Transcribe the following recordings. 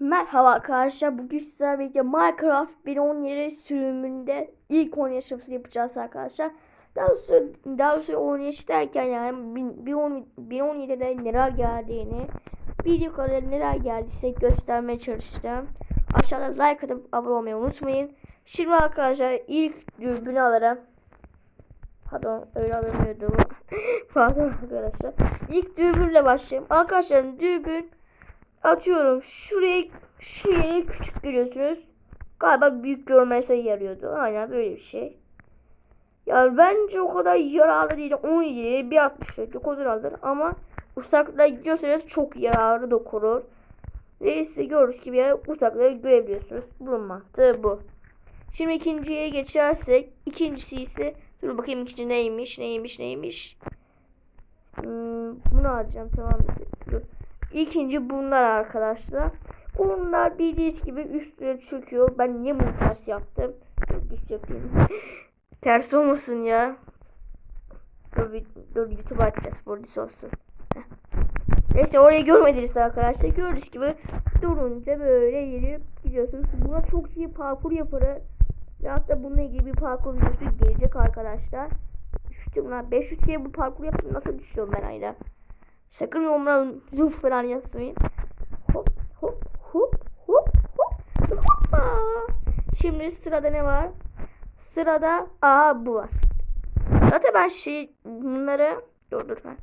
Merhaba arkadaşlar. Bugün sizlerle birlikte Minecraft 1.17 sürümünde ilk oynayışımızı yapacağız arkadaşlar. Daha doğrusu, daha doğrusu oynayış derken yani 1.17'de neler geldiğini, video kadar neler geldiyse göstermeye çalıştım. Aşağıda like atıp abone olmayı unutmayın. Şimdi arkadaşlar ilk dürbünü alırım. Pardon öyle alınmıyordu. Pardon arkadaşlar. İlk dürbünle başlayayım. Arkadaşlar dürbün atıyorum şuraya şu yere küçük görüyorsunuz. Galiba büyük görmese yarıyordu. Aynen böyle bir şey. Yani bence o kadar yararlı değil. 17 bir 64 o kadar alır ama uzaklığa gidiyorsanız çok yararlı dokunur. Neyse gördüğünüz gibi uzaklığı görebiliyorsunuz. Bunun bu. Şimdi ikinciye geçersek ikincisi ise dur bakayım ikinci neymiş neymiş neymiş. Hmm, bunu alacağım tamam. İkinci bunlar arkadaşlar. Bunlar bildiğiniz gibi üstüne çöküyor. Ben niye bunu ters yaptım? Düz yapayım. ters olmasın ya. Dur, dur YouTube açacağız. Burada olsun. Neyse orayı görmediniz arkadaşlar. Gördüğünüz gibi durunca böyle yürüyüp gidiyorsunuz. Buna çok iyi parkur yaparız. Ve hatta bununla ilgili bir parkur videosu gelecek arkadaşlar. Düştüm lan. 500 kere bu parkur yaptım. Nasıl düşüyorum ben ayda? Sakın yorumlara zuf falan yazmayın. Hop hop hop hop hop hoppa. Şimdi sırada ne var? Sırada aha bu var. Zaten ben şey bunları dur dur ben.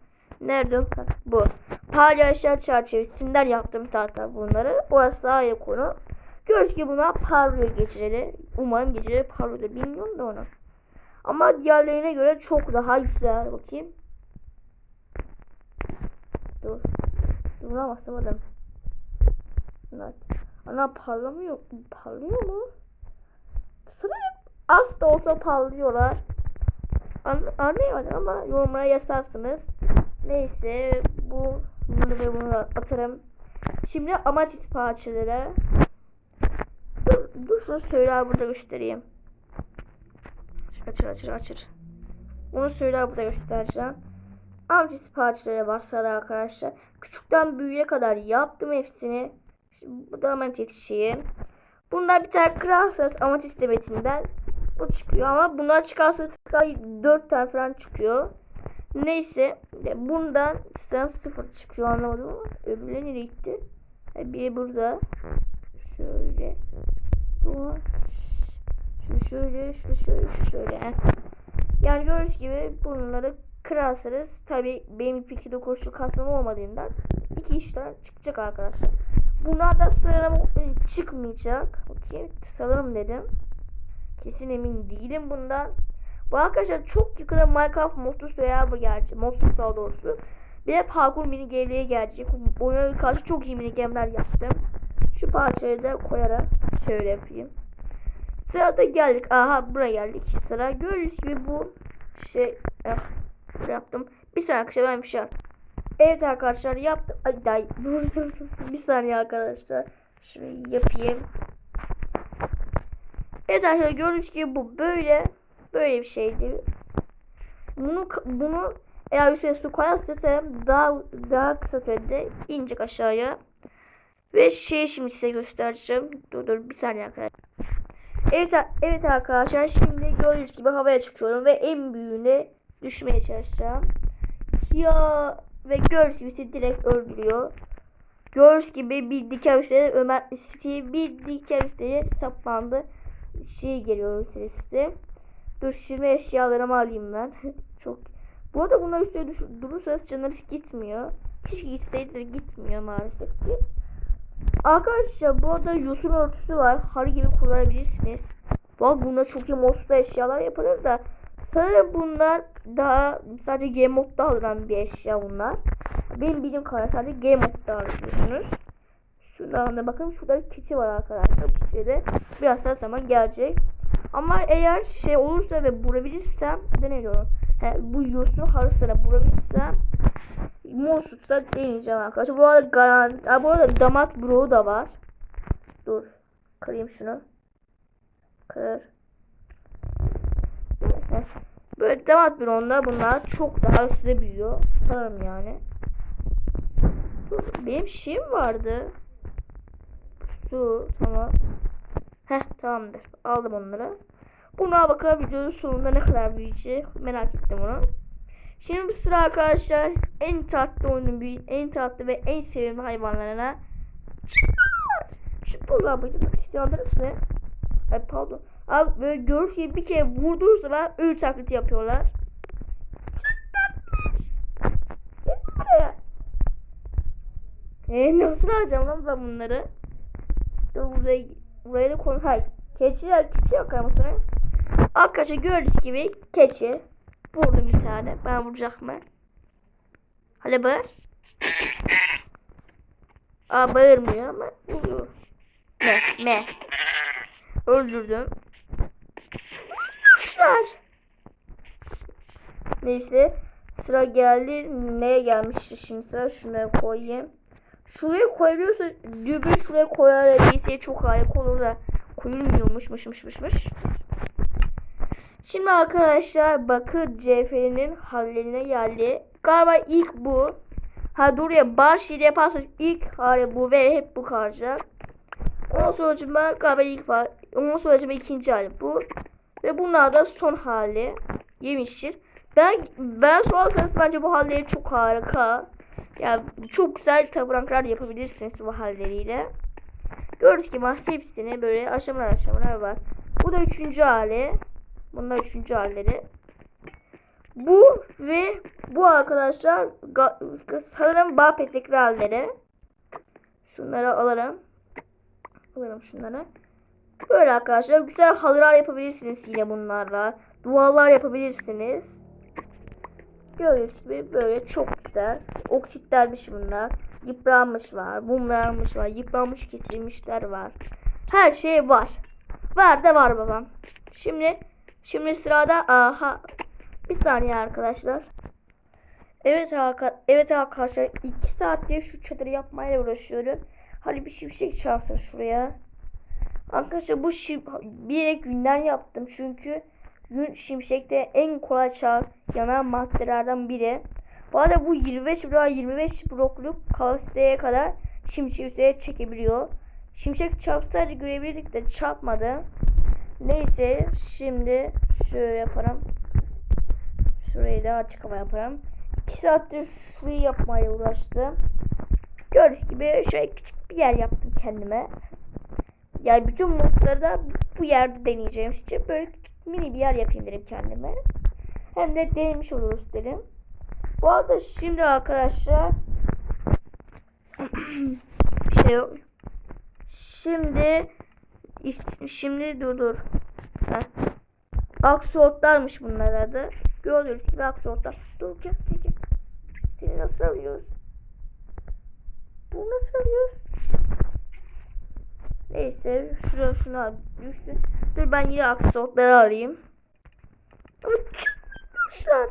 Nerede? Bak, bu. Paylaşlar çerçevesinden yaptım zaten bunları. Orası iyi konu. Gördük ki buna parlıyor geceleri. Umarım geceleri parlıyordur. Bilmiyorum da onu. Ama diğerlerine göre çok daha güzel. Bakayım. Dur. Buna basamadım. Evet. Ana parlamıyor. Parlıyor mu? Sanırım az da olsa parlıyorlar. An anlayamadım ama yorumlara yazarsınız. Neyse bu bunu ve bunu atarım. Şimdi amatis parçaları. Dur, dur şunu söyler burada göstereyim. Açır açır açır. Bunu söyler burada göstereceğim. Amcis parçaları var sırada arkadaşlar. Küçükten büyüğe kadar yaptım hepsini. Şimdi bu da amatist şeyi. Bunlar bir tane kırarsanız amatist demetinden bu çıkıyor ama bunlar çıkarsa 4 tane falan çıkıyor. Neyse bundan sanırım sıfır çıkıyor anlamadım ama öbürleri nereye gitti? Ha, Biri burada. Şöyle. Şu şöyle, şu şöyle, şu şöyle. Yani gördüğünüz gibi bunları kırarsanız tabi benim peki de koşu kasmam olmadığından iki işler çıkacak arkadaşlar. Bunlar da sanırım e, çıkmayacak. Bakayım sanırım dedim. Kesin emin değilim bundan. Bu arkadaşlar çok yakında Minecraft Modus veya bu gelecek. Modus daha doğrusu. Bir de parkur mini geriye gelecek. Oyuna karşı çok iyi mini game'ler yaptım. Şu parçayı da koyarak şöyle yapayım. Sırada geldik. Aha buraya geldik. Sıra gördüğünüz gibi bu şey eh, yaptım. Bir saniye arkadaşlar ben bir şey Evet arkadaşlar yaptım. Ay day. bir saniye arkadaşlar. Şurayı yapayım. Evet arkadaşlar gördüğünüz gibi bu böyle böyle bir şeydi. Bunu bunu eğer üstüne su koyarsanız daha daha kısa sürede inecek aşağıya. Ve şey şimdi size göstereceğim. Dur dur bir saniye arkadaşlar. Evet, evet arkadaşlar şimdi gördüğünüz gibi havaya çıkıyorum ve en büyüğüne düşmeye çalışacağım. Ya ve gördüğünüz gibi sizi direkt öldürüyor. Gördüğünüz gibi bir diken üstüne Ömer City bir diken üstüne saplandı. Şey geliyor size. Dur şimdi eşyalarımı alayım ben. Çok. Bu arada bunlar üstüne düş durursanız canınız gitmiyor. Keşke gitseydi gitmiyor maalesef ki. Arkadaşlar bu arada yosun örtüsü var. Harı gibi kullanabilirsiniz. Arada bunda çok iyi modda eşyalar yapılır da sanırım bunlar daha sadece game modda alınan bir eşya bunlar. Benim bildiğim kadarıyla sadece game modda alıyorsunuz. Şuradan da bakın şurada keçi var arkadaşlar. Bu keçi de biraz daha zaman gelecek. Ama eğer şey olursa ve bulabilirsem deniyorum. He, bu yosun harısına bulabilirsem Mosut'ta deneyeceğim arkadaşlar. Bu arada garanti. Ha, bu arada damat bro da var. Dur. Kırayım şunu. Kır. Böyle damat bronda bunlar çok daha hızlı büyüyor. Sanırım yani. Dur, benim şeyim vardı. Kutu tamam. Heh tamamdır. Aldım onları. Buna bakalım videonun sonunda ne kadar büyüyecek. Merak ettim onu. Şimdi bir sıra arkadaşlar en tatlı oyunun büyük, en tatlı ve en sevimli hayvanlarına Çıplar. Çıplar mıydı? İstiyorlarınız ne? Ay pardon. Abi böyle görürsün ki bir kere vurduğu zaman ölü taklidi yapıyorlar. Gel buraya. Eee nasıl alacağım lan ben bunları? Dur buraya, buraya da koy. Hayır. Keçiler, keçi yok ama Arkadaşlar gördüğünüz gibi keçi. Vurdum bir tane. Ben vuracak mı? Hadi bağır. Aa bağırmıyor ama vuruyor. Me, me. Öldürdüm. Kuşlar. Neyse. Sıra geldi. Neye gelmişti şimdi sıra? Şunları koyayım. Şuraya koyabiliyorsa dübü şuraya koyar değilse çok harika olur da koyulmuyormuş mış mış mış mış. Şimdi arkadaşlar bakır cevherinin hallerine geldi. Galiba ilk bu. Ha dur ya bar şiiri yaparsanız ilk hali bu ve hep bu kalacak. Ondan sonra galiba ilk var. Ondan sonra ikinci hali bu. Ve bunlar da son hali. Yemiştir. Ben ben sorarsanız bence bu halleri çok harika. Ya çok güzel tapınaklar yapabilirsiniz bu halleriyle. Gördüğünüz gibi hepsini böyle aşamalar aşamalar var. Bu da üçüncü hali. Bunlar üçüncü halleri. Bu ve bu arkadaşlar sanırım bağ petekli halleri. Şunları alırım. Alırım şunları. Böyle arkadaşlar güzel halılar yapabilirsiniz yine bunlarla. Duvarlar yapabilirsiniz. Gördüğünüz gibi böyle çok güzel. Oksitlermiş bunlar. Yıpranmış var. Mumlanmış var. Yıpranmış kesilmişler var. Her şey var. Var da var babam. Şimdi şimdi sırada aha bir saniye arkadaşlar. Evet arkadaşlar, evet arkadaşlar 2 saattir şu çadırı yapmaya uğraşıyorum. Hadi bir şimşek çarpsın şuraya. Arkadaşlar bu şim bilerek günden yaptım çünkü gün şimşekte en kolay çağ yanan maddelerden biri. Bu arada bu 25 blok 25 blokluk kapasiteye kadar şimşek üzerine çekebiliyor. Şimşek çarpsaydı görebilirdik de çarpmadı. Neyse şimdi şöyle yaparım. Şurayı da açık hava yaparım. 2 saattir şurayı yapmaya uğraştım. Gördüğünüz gibi şöyle küçük bir yer yaptım kendime. Yani bütün modları da bu yerde deneyeceğim. İşte böyle mini bir yer yapayım dedim kendime. Hem de denemiş oluruz dedim. Bu arada şimdi arkadaşlar bir şey yok. Şimdi şimdi dur dur. Heh. Bunlar adı. Gördüğünüz gibi aksolotlar. Dur gel gel gel. Seni nasıl alıyoruz? Bu nasıl alıyoruz? Neyse şuraya şunu al. Düştü. Dur ben yine aksolotları alayım. Ama çıkmışlar.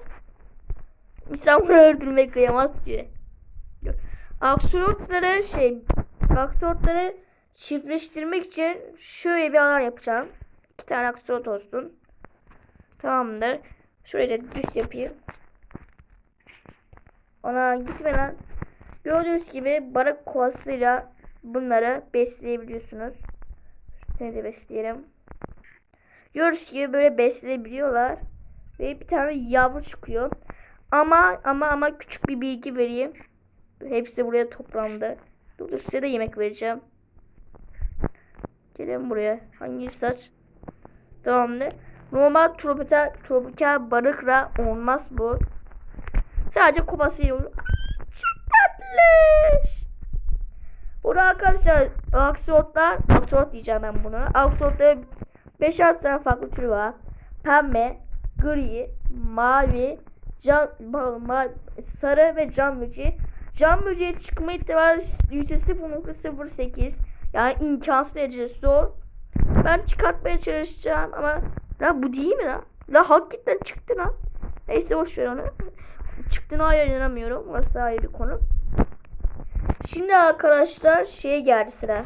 İnsanları öldürmek kıyamaz ki. Aksolotları şey aksolotları çiftleştirmek için şöyle bir alan yapacağım. İki tane aksolot olsun. Tamamdır. Şuraya da düz yapayım. Ona gitme lan. Gördüğünüz gibi balık kovasıyla bunları besleyebiliyorsunuz. Seni de besleyelim. Gördüğünüz gibi böyle besleyebiliyorlar. Ve bir tane yavru çıkıyor. Ama ama ama küçük bir bilgi vereyim. Hepsi buraya toplandı. Dur size de yemek vereceğim. Gelin buraya. Hangi saç? Tamamdır. Normal tropikal, tropikal balıkla olmaz bu. Sadece kubasıyla olur. Çok tatlış. Arkadaşlar aksolotlar, aksolot diyeceğim ben bunu. Aksolotların 5-6 tane farklı türü var. Pembe, gri, mavi, cam, ma, sarı ve cam böceği. Cam böceği çıkma ihtimali %0.08. Yani imkansız derece zor. Ben çıkartmaya çalışacağım ama la bu değil mi lan? La hakikaten çıktı lan. Neyse boş ver onu. Çıktığına hayır inanamıyorum. Daha iyi bir konu. Şimdi arkadaşlar şeye geldi sıra.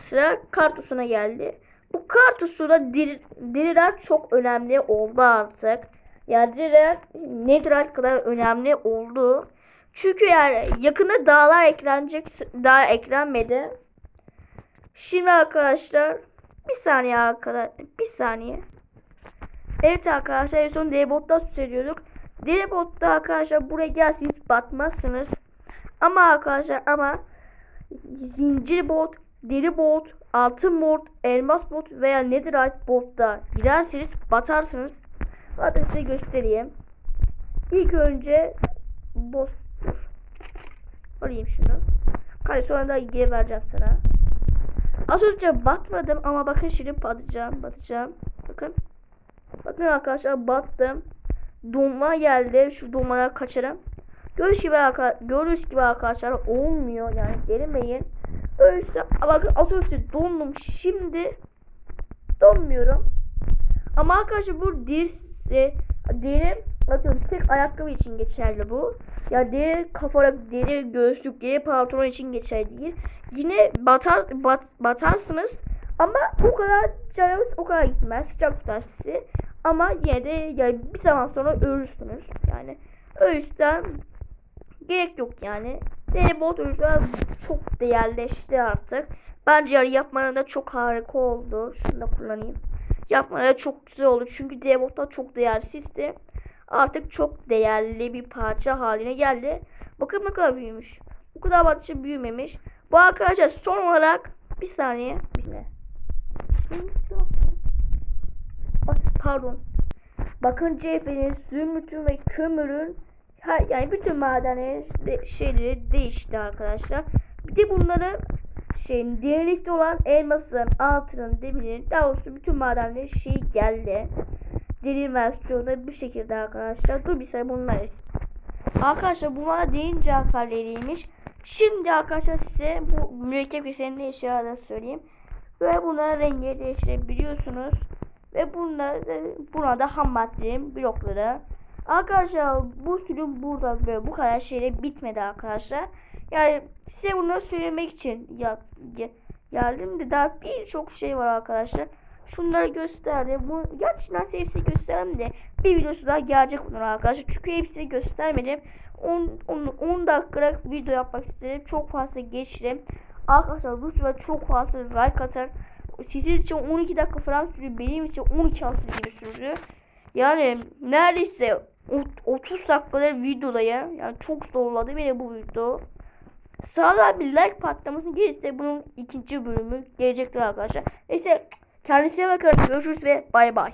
Sıra kartusuna geldi. Bu kartusuna dir, diriler çok önemli oldu artık. Yani diriler nedir kadar önemli oldu. Çünkü yani yakında dağlar eklenecek. Daha eklenmedi. Şimdi arkadaşlar bir saniye arkadaşlar bir saniye. Evet arkadaşlar en son Debot'ta söylüyorduk. Debot'ta arkadaşlar buraya gelseniz batmazsınız. Ama arkadaşlar ama zincir bot, deri bot, altın bot, elmas bot veya netherite botta girerseniz batarsınız. Zaten size göstereyim. İlk önce boss. Alayım şunu. Kale sonra da geri vereceğim sana. Az önce batmadım ama bakın şimdi batacağım. Batacağım. Bakın. Bakın arkadaşlar battım. Donma geldi. Şu donmaları kaçırım. Gördüğünüz gibi, gördüğünüz gibi arkadaşlar olmuyor yani denemeyin. Öyleyse bakın az önce dondum. Şimdi donmuyorum. Ama arkadaşlar bu dirse deri bakın tek ayakkabı için geçerli bu. Ya deri kafalık, deri göğüslük, deri pantolon için geçerli değil. Yine batar bat, batarsınız ama o kadar canınız o kadar gitmez. Sıcak tutar sizi. Ama yine de yani bir zaman sonra ölürsünüz. Yani o yüzden gerek yok yani. Deri bot o yüzden çok değerleşti artık. Bence yapmanın da çok harika oldu. Şunu da kullanayım. Yapmanın çok güzel oldu. Çünkü deri botlar çok değersizdi. Artık çok değerli bir parça haline geldi. Bakın ne kadar büyümüş. Bu kadar parça büyümemiş. Bu arkadaşlar son olarak bir saniye. İsmini nasıl? Bak pardon. Bakın cevherin, zümrütün ve kömürün ha, yani bütün madenlerin de- şeyleri değişti arkadaşlar. Bir de bunların şeyin derinlikte olan elmasın, altının, demirin daha doğrusu bütün madenlerin şeyi geldi. Derin versiyonu bu şekilde arkadaşlar. Dur bir saniye bunlar. Arkadaşlar bunlar derin cevherleriymiş. Şimdi arkadaşlar size bu mürekkep keseninde eşyalarını söyleyeyim. Ve bunların rengi değiştirebiliyorsunuz. Ve bunlar buna da ham maddelerin blokları. Arkadaşlar bu sürüm burada ve bu kadar şeyle bitmedi arkadaşlar. Yani size bunu söylemek için ya, ge- geldim de daha birçok şey var arkadaşlar. Şunları gösterdim. Bu gerçi neredeyse hepsini gösterdim de bir videosu daha gelecek bunlar arkadaşlar. Çünkü hepsini göstermedim. 10, 10, 10 dakikalık video yapmak istedim. Çok fazla geçtim. Arkadaşlar lütfen çok fazla like atın. Sizin için 12 dakika falan sürdü. Benim için 12 asıl gibi sürdü. Yani neredeyse 30 dakikadır videodayım. Yani çok zorladı beni bu video. Sağlam bir like patlaması gelirse bunun ikinci bölümü gelecektir arkadaşlar. Neyse kendinize bakın. Görüşürüz ve bay bay.